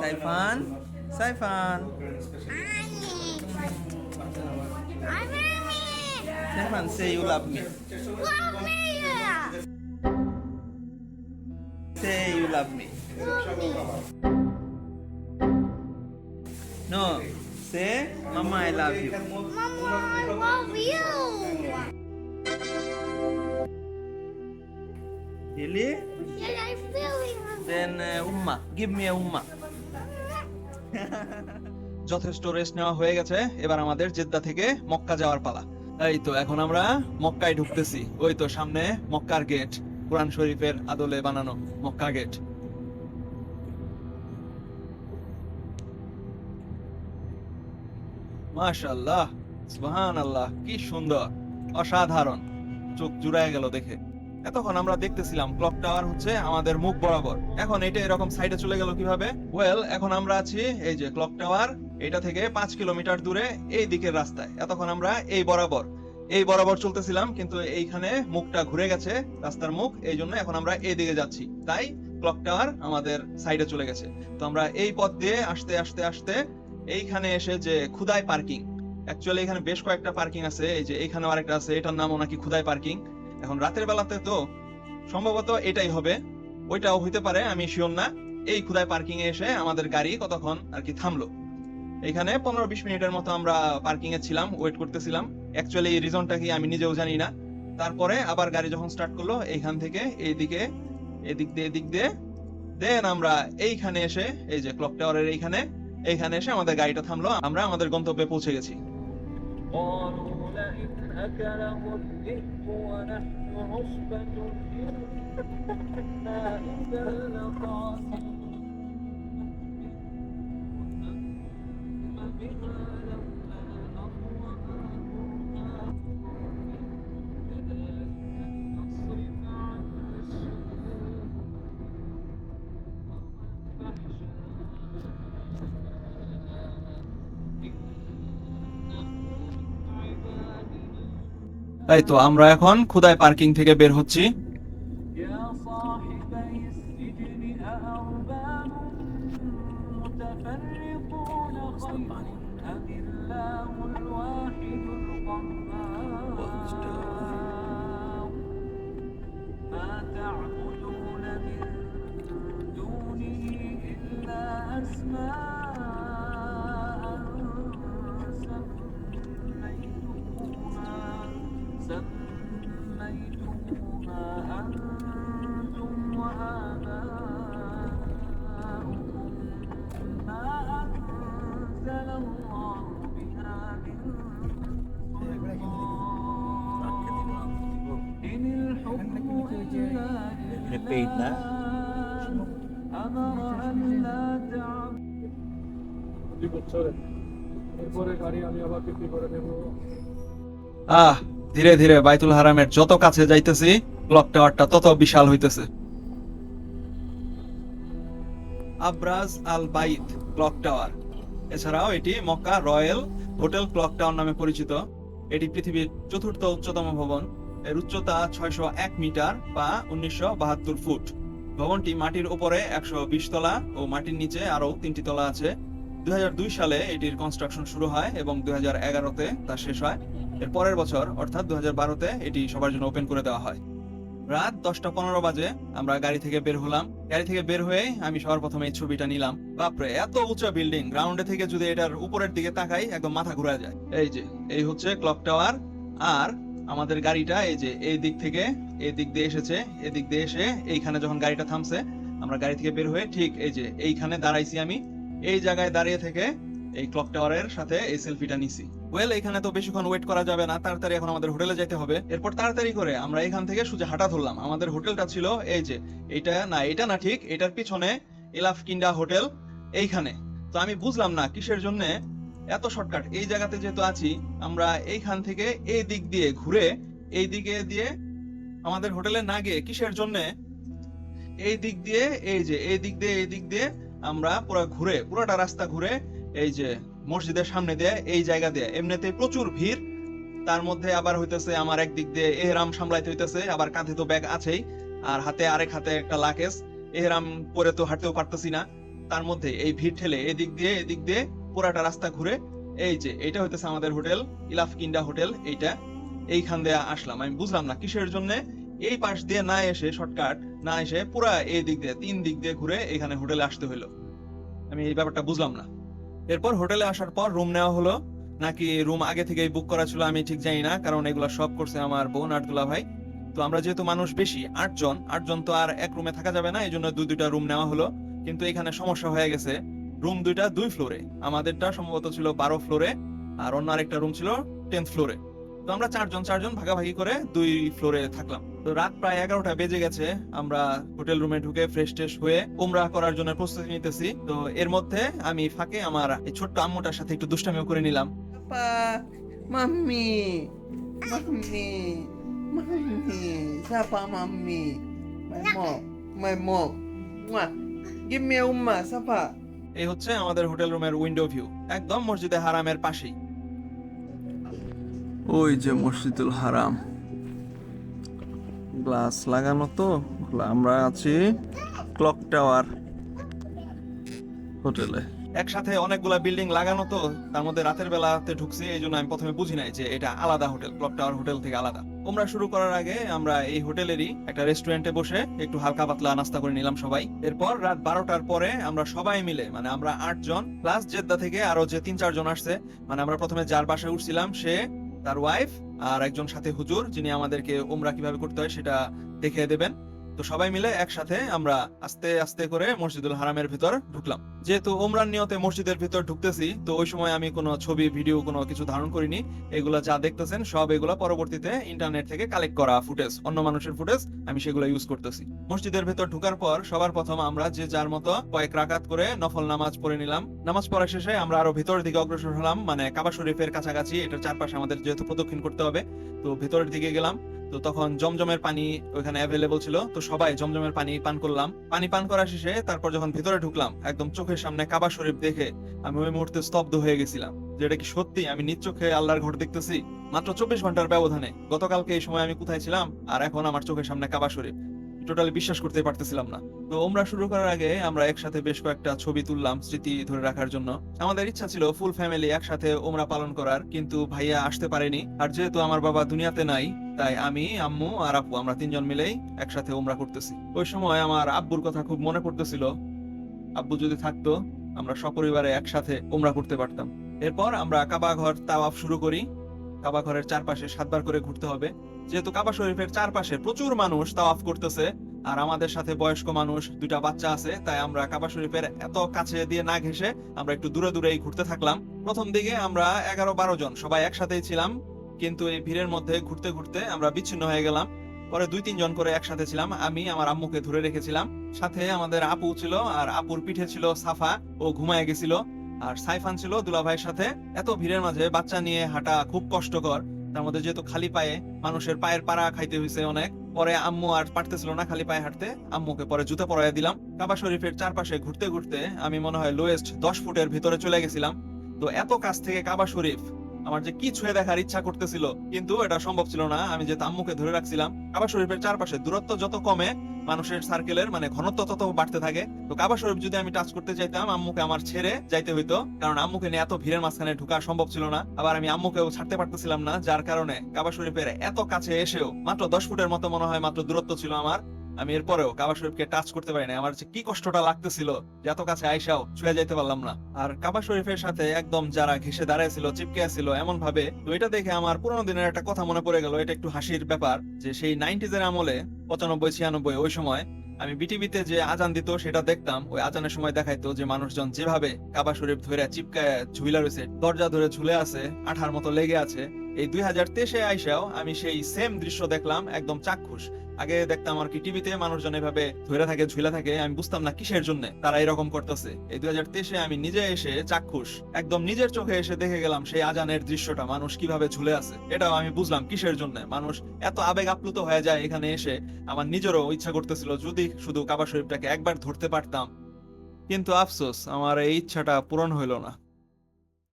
Saifan Saifan Saifan say you love me say you love me no say mama I love you really then Umma give me a উম্মা যথেষ্ট rest নেওয়া হয়ে গেছে, এবার আমাদের Jeddah থেকে মক্কা যাওয়ার পালা। এই তো, এখন আমরা মক্কায় ঢুকতেছি। ওই তো, সামনে মক্কার গেট কোরআন শরীফের আদলে বানানো মক্কা গেট মাশাআল্লাহ সুবহান আল্লাহ কি সুন্দর, অসাধারণ। চোখ জুড়ায় গেল দেখে। এতক্ষণ আমরা দেখতেছিলাম ক্লক টাওয়ার হচ্ছে আমাদের মুখ বরাবর। এখন এটা এরকম সাইডে চলে গেল কীভাবে? ওয়েল এখন আমরা আছি এই যে ক্লক টাওয়ার এটা থেকে পাঁচ কিলোমিটার দূরে এই দিকের রাস্তায়। এতক্ষণ আমরা এই বরাবর এই বরাবর চলতেছিলাম, কিন্তু এইখানে মুখটা ঘুরে গেছে, রাস্তার মুখ, এই জন্য এখন আমরা এই দিকে যাচ্ছি। তাই ক্লক টাওয়ার আমাদের সাইডে চলে গেছে। তো আমরা এই পথ দিয়ে আসতে আসতে আসতে এইখানে এসে যে খুদাই পার্কিং অ্যাকচুয়ালি এখানে বেশ কয়েকটা পার্কিং আছে, এই যে এখানেও আরেকটা আছে, এটার নামও নাকি খুদাই পার্কিং এখন রাতের বেলাতে তো সম্ভবত এটাই হবে। ওইটাও হইতে পারে, আমি শিওর না। এই খুদায় পার্কিং এ এসে আমাদের গাড়ি কতক্ষণ আর কি থামলো। এখানে পনেরো বিশ মিনিটের মতো আমরা পার্কিং এ ছিলাম ওয়েট করতেছিলাম। অ্যাকচুয়ালি এই রিজনটা কি আমি নিজেও জানি না। তারপরে আবার গাড়ি যখন স্টার্ট করল, এইখান থেকে এইদিকে, এদিক দিয়ে এদিক দিয়ে দেন আমরা এইখানে এসে, এই যে ক্লক টাওয়ারের এইখানে এইখানে এসে আমাদের গাড়িটা থামলো। আমরা আমাদের গন্তব্যে পৌঁছে গেছি। أكله الذئب ونحن عصبة إنا إذا لخاسرون তাই তো আমরা এখন খুদাই পার্কিং থেকে বের হচ্ছি। يا করে দেবো আহ, ধীরে ধীরে বাইতুল হারামের যত কাছে যাইতেছি ক্লক টাওয়ারটা তত বিশাল হইতেছে। আব্রাজ আল বাইত ক্লক টাওয়ার এছাড়াও এটি Mecca royal hotel clock tower নামে পরিচিত। এটি পৃথিবীর চতুর্থ উচ্চতম ভবন। এর উচ্চতা ছয়শো এক মিটার বা উনিশশো বাহাত্তর ফুট। ভবনটি মাটির উপরে একশো বিশ তলা ও মাটির নিচে আরও তিনটি তলা আছে। দুই সালে এটির কনস্ট্রাকশন শুরু হয় এবং দুই হাজার এগারোতে তা শেষ হয়। এর পরের বছর, অর্থাৎ দু বারোতে এটি সবার জন্য ওপেন করে দেওয়া হয়। রাত দশটা পনেরো বাজে আমরা গাড়ি থেকে বের হলাম। গাড়ি থেকে বের হয়ে আমি সবার প্রথমে এই ছবিটা নিলাম। বাপরে, এত উঁচা বিল্ডিং গ্রাউন্ডে থেকে যদি এটার উপরের দিকে তাকাই, একদম মাথা ঘুরে যায়। এই যে, এই হচ্ছে ক্লক টাওয়ার আর আমাদের গাড়িটা এই যে এই দিক থেকে এই দিক দিয়ে এসেছে এদিক দিয়ে এসে এইখানে যখন গাড়িটা থামছে, আমরা গাড়ি থেকে বের হয়ে ঠিক এই যে এইখানে দাঁড়াইছি আমি। এই জায়গায় দাঁড়িয়ে থেকে এই ক্লক টাওয়ারের সাথে এই সেলফিটা নিছি। ওয়েল এখানে তো বেশিক্ষণ ওয়েট করা যাবে না, তাড়াতাড়ি এখন আমাদের হোটেলে যেতে হবে। এরপর তাড়াতাড়ি করে আমরা এখান থেকে সোজা হাঁটা ধরলাম। আমাদের হোটেলটা ছিল এই যে এটা না এটা না ঠিক, এটার পিছনে এলাফ কিন্ডা হোটেল এইখানে। তো আমি বুঝলাম না কিসের জন্য এত শর্টকাট এই জায়গাতে যেহেতু আছি, আমরা এইখান থেকে এই দিক দিয়ে ঘুরে এই দিকে দিয়ে আমাদের হোটেলে না গিয়ে কিসের জন্য এই দিক দিয়ে, এই যে, এই দিক দিয়ে, এই দিক দিয়ে আমরা পুরো ঘুরে, পুরোটা রাস্তা ঘুরে এই যে মসজিদের সামনে দিয়ে, এই জায়গা দিয়ে। এমনিতে প্রচুর ভিড়। তার মধ্যে আবার হইতেছে আমার একদিক দিয়ে এহরাম সামলাইতে হইতেছে, আবার কাঁধে তো ব্যাগ আছেই, আর হাতে আরেক হাতে একটা লাকেজ এহরাম পরে তো হাঁটতেও পারতেছি না। তার মধ্যে এই ভিড় ঠেলে এদিক দিয়ে এদিক দিয়ে পুরাটা রাস্তা ঘুরে, এই যে এটা হইতেছে আমাদের হোটেল, ইলাফ কিন্ডা হোটেল, এইটা। এইখান দিয়ে আসলাম। আমি বুঝলাম না কিসের জন্য। এই পাশ দিয়ে না এসে শর্টকাট, না এসে পুরা এই দিক দিয়ে, তিন দিক দিয়ে ঘুরে এখানে হোটেলে আসতে হলো আমি এই ব্যাপারটা বুঝলাম না। এরপর হোটেলে আসার পর রুম নেওয়া হলো। নাকি রুম আগে থেকেই বুক করা ছিল, আমি ঠিক জানি না, কারণ এগুলো সব করছে আমার বোন আর দুলা ভাই। তো আমরা যেহেতু মানুষ বেশি, আটজন আটজন তো আর এক রুমে থাকা যাবে না এই জন্য দুই দুইটা রুম নেওয়া হলো। কিন্তু এখানে সমস্যা হয়ে গেছে। রুম দুইটা দুই ফ্লোরে আমাদেরটা সম্ভবত ছিল বারো ফ্লোরে আর অন্য আরেকটা রুম ছিল টেন্থ ফ্লোরে তো আমরা চারজন চারজন ভাগাভাগি করে দুই ফ্লোরে থাকলাম তো রাত প্রায় এগারোটা বেজে গেছে আমরা হোটেল রুমে ঢুকে ফ্রেশ ট্রেশ হয়ে উমরা করার জন্য প্রস্তুতি নিতেছি তো এর মধ্যে আমি ফাঁকে আমার এই ছোট্ট আম্মুটার সাথে একটু দুষ্টামিও করে নিলাম mummy mummy siapa mami? My mom, my mom. Mwah. Give me a umma? এই হচ্ছে আমাদের হোটেল রুমের উইন্ডো ভিউ একদম মসজিদে হারামের পাশেই। ওই যে মসজিদুল হারাম। গ্লাস লাগানো তো আমরা আছি ক্লক টাওয়ার হোটেলে। একসাথে অনেকগুলা বিল্ডিং লাগানো তো তার মধ্যে রাতের বেলাতে ঢুকছি এই জন্য আমি প্রথমে বুঝি নাই যে এটা আলাদা হোটেল ক্লক টাওয়ার হোটেল থেকে আলাদা। আমরা শুরু করার আগে আমরা এই হোটেলেরই একটা রেস্টুরেন্টে বসে একটু হালকা পাতলা নাস্তা করে নিলাম সবাই। এরপর রাত বারোটার পরে আমরা সবাই মিলে মানে আমরা আট জন প্লাস জেদ্দা থেকে আরও যে তিন চারজন আসছে মানে আমরা প্রথমে যার বাসায় উঠছিলাম সে তার ওয়াইফ আর একজন সাথে হুজুর যিনি আমাদেরকে ওমরা কীভাবে করতে হয় সেটা দেখিয়ে দেবেন। তো সবাই মিলে একসাথে আমরা আস্তে আস্তে করে মসজিদুল হারামের ভিতর ঢুকলাম। যেহেতু ওমরান নিয়তে মসজিদের ভিতর ঢুকতেছি, তো ওই সময় আমি কোনো ছবি, ভিডিও, কোনো কিছু ধারণ করিনি। এগুলা যা দেখতেছেন সব এগুলা পরবর্তীতে ইন্টারনেট থেকে কালেক্ট করা ফুটেজ অন্য মানুষের ফুটেজ আমি সেগুলো ইউজ করতেছি। মসজিদের ভেতর ঢুকার পর সবার প্রথম আমরা যে যার মতো কয়েক রাকাত করে নফল নামাজ পড়ে নিলাম। নামাজ পড়া শেষে আমরা আরও ভিতরের দিকে অগ্রসর হলাম মানে কাবা শরীফের কাছাকাছি, এটার চারপাশে আমাদের যেহেতু প্রদক্ষিণ করতে হবে, তো ভেতরের দিকে গেলাম। তো তখন জমজমের পানি ওখানে অ্যাভেলেবল ছিল। তো সবাই জমজমের পানি পান করলাম। পানি পান করা শেষে তারপর যখন ভিতরে ঢুকলাম, একদম চোখের সামনে কাবা শরীফ দেখে আমি ওই মুহূর্তে স্তব্ধ হয়ে গেছিলাম। যেটা কি সত্যি? আমি নিজ চোখে আল্লাহর ঘর দেখতেছি। মাত্র চব্বিশ ঘণ্টার ব্যবধানে। গতকালকে এই সময় আমি কোথায় ছিলাম? আর এখন আমার চোখের সামনে কাবা শরীফ। টোটালি বিশ্বাস করতে পারতেছিলাম না। তো ওমরা শুরু করার আগে আমরা একসাথে বেশ কয়েকটা ছবি তুললাম স্মৃতি ধরে রাখার জন্য। আমাদের ইচ্ছা ছিল ফুল ফ্যামিলি একসাথে ওমরা পালন করার, কিন্তু ভাইয়া আসতে পারেনি। আর যেহেতু আমার বাবা দুনিয়াতে নাই তাই আমি, আম্মু আর আপু, আমরা তিনজন মিলেই একসাথে ওমরা করতেছি। ওই সময় আমার আব্বুর কথা খুব মনে পড়তেছিল। আব্বু যদি থাকতো, আমরা সপরিবারে একসাথে ওমরা করতে পারতাম। এরপর আমরা কাবা ঘর তাওয়াফ শুরু করি। কাবা ঘরের চারপাশে সাতবার করে ঘুরতে হবে। যেহেতু কাবা শরীফের চারপাশে প্রচুর মানুষ তাওয়াফ করতেছে, আর আমাদের সাথে বয়স্ক মানুষ, দুইটা বাচ্চা আছে, তাই আমরা কাবা শরীফের এত কাছে দিয়ে না ঘেসে আমরা একটু দূরে দূরেই ঘুরতে থাকলাম। প্রথম দিকে আমরা এগারো বারো জন সবাই একসাথেই ছিলাম। কিন্তু এই ভিড়ের মধ্যে ঘুরতে ঘুরতে আমরা বিচ্ছিন্ন হয়ে গেলাম। পরে দুই তিনজন করে একসাথে ছিলাম। আমি আমার আম্মুকে ধরে রেখেছিলাম। সাথে আমাদের আপু ছিল আর আপুর পিঠে ছিল সাফা। ও ঘুমায় গেছিল। আর সাইফান ছিল দুলাভাইয়ের সাথে। এত ভিড়ের মাঝে বাচ্চা নিয়ে হাঁটা খুব কষ্টকর। তার মধ্যে যেহেতু খালি পায়ে মানুষের পায়ের পাড়া খাইতে হয়েছে অনেক। পরে আম্মু আর পারতেছিল না খালি পায়ে হাঁটতে। আম্মুকে পরে জুতা পরাইয়া দিলাম। কাবা শরীফের চারপাশে ঘুরতে ঘুরতে আমি মনে হয় লোয়েস্ট দশ ফুটের ভিতরে চলে গেছিলাম। তো এত কাছ থেকে কাবা শরীফ আমার যে কি ছুঁয়ে দেখার ইচ্ছা করতেছিল, কিন্তু এটা সম্ভব ছিল না। আমি যে আম্মুকে ধরে রাখছিলাম, কাবা শরীফের চারপাশে দূরত্ব যত কমে, মানুষের সার্কেলের মানে ঘনত্ব তত বাড়তে থাকে। তো কাবা শরীফ যদি আমি টাচ করতে চাইতাম, আম্মুকে আমার ছেড়ে যাইতে হইতো, কারণ আম্মুকে নিয়ে এত ভিড়ের মাঝখানে ঢোকা সম্ভব ছিল না। আবার আমি আম্মুকেও ছাড়তে পারতেছিলাম না, যার কারণে কাবা শরীফের এত কাছে এসেও মাত্র দশ ফুটের মতো মনে হয় মাত্র দূরত্ব ছিল আমার। আমি এরপরেও কাবা শরীফকে টাচ করতে পারি না আমার কি কষ্টটা লাগতেছিল এত কাছে আইসাও ছুঁয়ে যাইতে পারলাম না। আর কাবা শরীফের সাথে একদম যারা ঘেসে দাঁড়াইছিল চিপকে ছিল এমন ভাবে তো এটা দেখে আমার পুরোনো দিনের একটা কথা মনে পড়ে গেল। এটা একটু হাসির ব্যাপার যে সেই নাইনটিজ এর আমলে, পঁচানব্বই, ছিয়ানব্বই, ওই সময় আমি বিটিভিতে যে আজান দিত, সেটা দেখতাম। ওই আজানের সময় দেখাইতো যে মানুষজন যেভাবে কাবা শরীফ ধরে চিপকায় ঝুইলা রয়েছে দরজা ধরে ঝুলে আছে, আঠার মতো লেগে আছে। এই দুই হাজার তেইশে আইসাও আমি সেই সেম দৃশ্য দেখলাম, একদম চাক্ষুষ। আগে দেখতাম আর কি টিভিতে মানুষজন এভাবে ধরে থাকে, ঝুলে থাকে, আমি বুঝতাম না কিসের জন্য তারা এরকম করতেছে। এই দুই হাজার তেইশে আমি নিজে এসে চাক্ষুষ, একদম নিজের চোখে এসে দেখে গেলাম সেই আজানের দৃশ্যটা, মানুষ কীভাবে ঝুলে আছে। এটাও আমি বুঝলাম কিসের জন্য, মানুষ এত আবেগ আপ্লুত হয়ে যায় এখানে এসে, আমার নিজেরও ইচ্ছা করতেছিল যদি শুধু কাবা শরীফটাকে একবার ধরতে পারতাম। কিন্তু আফসোস, আমার এই ইচ্ছাটা পূরণ হইল না।